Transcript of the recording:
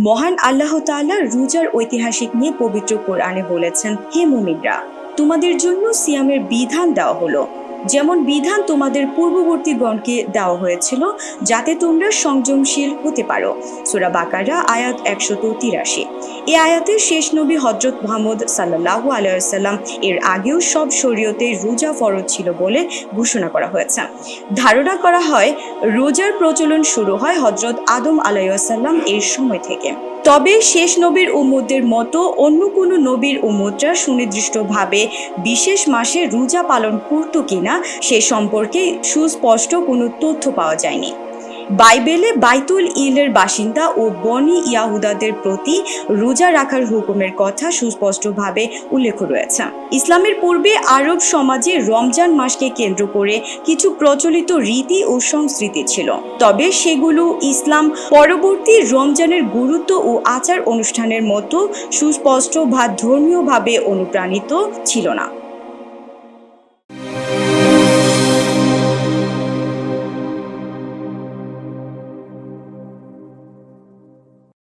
মহান আল্লাহ তাআলা রোজার ঐতিহাসিক নিয়ে পবিত্র কোরআনে বলেছেন, হে মুমিনরা, তোমাদের জন্য সিয়ামের বিধান দেওয়া হলো। যেমন বিধান তোমাদের পূর্ববর্তীগণকে দেওয়া হয়েছিল, যাতে তোমরা সংযমশীল হতে পারো। সোরা বাকারা, আয়াত একশত তিরাশি। এই আয়াতের শেষ নবী হজরত মোহাম্মদ সাল্লাহ আলাইসাল্লাম এর আগেও সব শরীয়তে রোজা ফরজ ছিল বলে ঘোষণা করা হয়েছে। ধারণা করা হয়, রোজার প্রচলন শুরু হয় হজরত আদম আলাইসাল্লাম এর সময় থেকে। তবে শেষ নবীর উম্মদের মতো অন্য কোনো নবীর উম্মতরা সুনির্দিষ্টভাবে বিশেষ মাসে রোজা পালন করত কিনা সে সম্পর্কে সুস্পষ্ট কোনো তথ্য পাওয়া যায়নি। বাইবেলে বাইতুল ইলের বাসিন্দা ও বনি ইয়াহুদাদের প্রতি রোজা রাখার হুকুমের কথা সুস্পষ্টভাবে উল্লেখ রয়েছে। ইসলামের পূর্বে আরব সমাজে রমজান মাসকে কেন্দ্র করে কিছু প্রচলিত রীতি ও সংস্কৃতি ছিল। তবে সেগুলো ইসলাম পরবর্তী রমজানের গুরুত্ব ও আচার অনুষ্ঠানের মতো সুস্পষ্ট বা ধর্মীয়ভাবে অনুপ্রাণিত ছিল না।